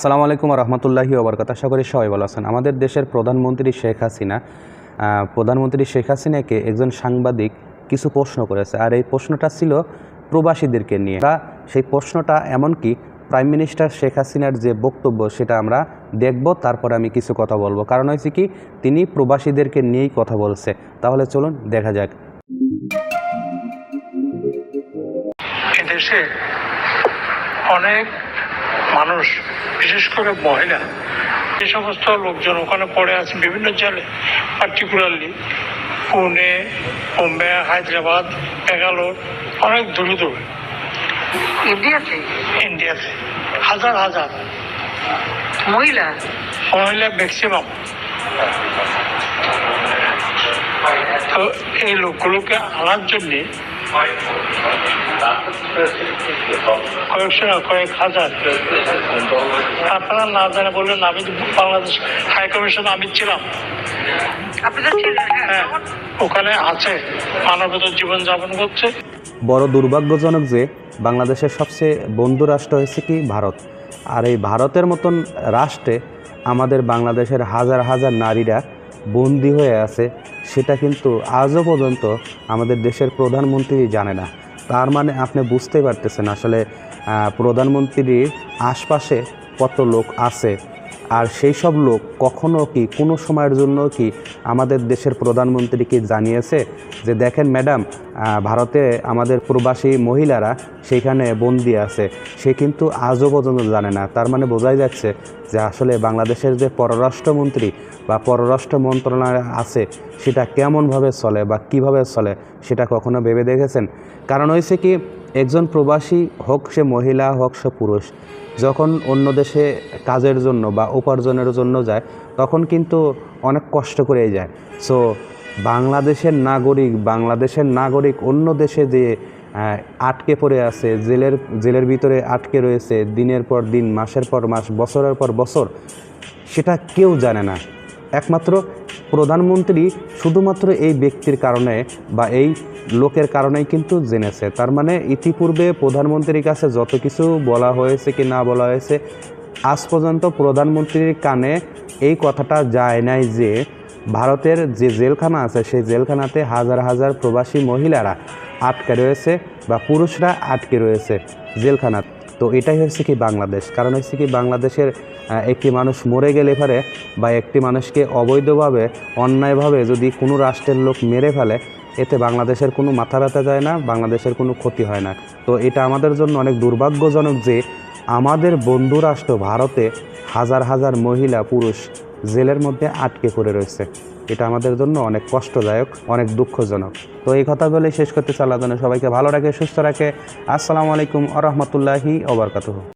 আসসালামু আলাইকুম রহমতুল্লাহি ওবরকাত আশা করি সবাই ভালো আছেন। আমাদের দেশের প্রধানমন্ত্রী শেখ হাসিনা প্রধানমন্ত্রী শেখ হাসিনাকে একজন সাংবাদিক কিছু প্রশ্ন করেছে। আর এই প্রশ্নটা ছিল প্রবাসীদেরকে নিয়ে। তা সেই প্রশ্নটা এমনকি প্রাইম মিনিস্টার শেখ হাসিনার যে বক্তব্য সেটা আমরা দেখব, তারপরে আমি কিছু কথা বলব। কারণ হয়েছে কি, তিনি প্রবাসীদেরকে নিয়েই কথা বলছে। তাহলে চলুন, দেখা যাক। অনেক মানুষ বিশেষ করে মহিলা যে সমস্ত লোকজন ওখানে পড়ে আছে বিভিন্ন জেলে পার্টিকুলারলি পুনে বোম্বে হায়দ্রাবাদ বেঙ্গালোর অনেক দূরে দূরে। ইন্ডিয়াতে? ইন্ডিয়াতে হাজার হাজার। মহিলা? মহিলা ম্যাক্সিমাম তো এই লোকগুলোকে আনার জন্যে কয়েকশো কয়েক হাজার। আপনারা না জানে বললেন আমি বাংলাদেশ হাই কমিশন আমি ছিলাম। হ্যাঁ হ্যাঁ ওখানে আছে মানবত জীবন যাপন করছে। বড় দুর্ভাগ্যজনক যে বাংলাদেশের সবচেয়ে বন্ধু রাষ্ট্র হয়েছে কি ভারত। আর এই ভারতের মতন রাষ্ট্রে আমাদের বাংলাদেশের হাজার হাজার নারীরা বন্দি হয়ে আছে সেটা কিন্তু আজও পর্যন্ত আমাদের দেশের প্রধানমন্ত্রী জানে না। তার মানে আপনি বুঝতে পারতেছেন আসলে প্রধানমন্ত্রীর আশপাশে কত লোক আছে। আর সেই সব লোক কখনো কি কোনো সময়ের জন্য কি আমাদের দেশের প্রধানমন্ত্রীকে জানিয়েছে যে দেখেন ম্যাডাম ভারতে আমাদের প্রবাসী মহিলারা সেখানে বন্দি আছে। সে কিন্তু আজও পর্যন্ত জানে না। তার মানে বোঝাই যাচ্ছে যে আসলে বাংলাদেশের যে পররাষ্ট্রমন্ত্রী বা পররাষ্ট্র মন্ত্রণালয় আছে, সেটা কেমনভাবে চলে বা কীভাবে চলে, সেটা কখনো ভেবে দেখেছেন? কারণ হয়েছে কি একজন প্রবাসী, হোক সে মহিলা, হোক সে পুরুষ, যখন অন্য দেশে কাজের জন্য বা উপার্জনের জন্য যায়, তখন কিন্তু অনেক কষ্ট করেই যায়। সো বাংলাদেশের নাগরিক বাংলাদেশের নাগরিক অন্য দেশে যে আটকে পড়ে আছে, জেলের জেলের ভিতরে আটকে রয়েছে, দিনের পর দিন, মাসের পর মাস, বছরের পর বছর, সেটা কেউ জানে না। একমাত্র প্রধানমন্ত্রী শুধুমাত্র এই ব্যক্তির কারণে বা এই লোকের কারণেই কিন্তু জেনেছে। তার মানে ইতিপূর্বে প্রধানমন্ত্রীর কাছে যত কিছু বলা হয়েছে কি না বলা হয়েছে, আজ পর্যন্ত প্রধানমন্ত্রীর কানে এই কথাটা যায় নাই যে ভারতের যে জেলখানা আছে, সেই জেলখানাতে হাজার হাজার প্রবাসী মহিলারা আটকে রয়েছে বা পুরুষরা আটকে রয়েছে জেলখানা তো এটাই হচ্ছে কি বাংলাদেশ। কারণ হচ্ছে কি বাংলাদেশের একটি মানুষ মরে গেলে পারে বা একটি মানুষকে অবৈধভাবে, অন্যায়ভাবে যদি কোনো রাষ্ট্রের লোক মেরে ফেলে, এতে বাংলাদেশের কোনো মাথা ব্যথা যায় না, বাংলাদেশের কোনো ক্ষতি হয় না। তো এটা আমাদের জন্য অনেক দুর্ভাগ্যজনক যে আমাদের বন্ধু রাষ্ট্র ভারতে হাজার হাজার মহিলা, পুরুষ জেলের মধ্যে আটকে পড়ে রয়েছে। এটা আমাদের জন্য অনেক কষ্টদায়ক, অনেক দুঃখজনক। তো এই কথা বলে শেষ করতে চাল্লাহ সবাইকে ভালো রাখে, সুস্থ রাখে। আসসালামু আলাইকুম আ রহমতুল্লাহি ওবরকাতুহ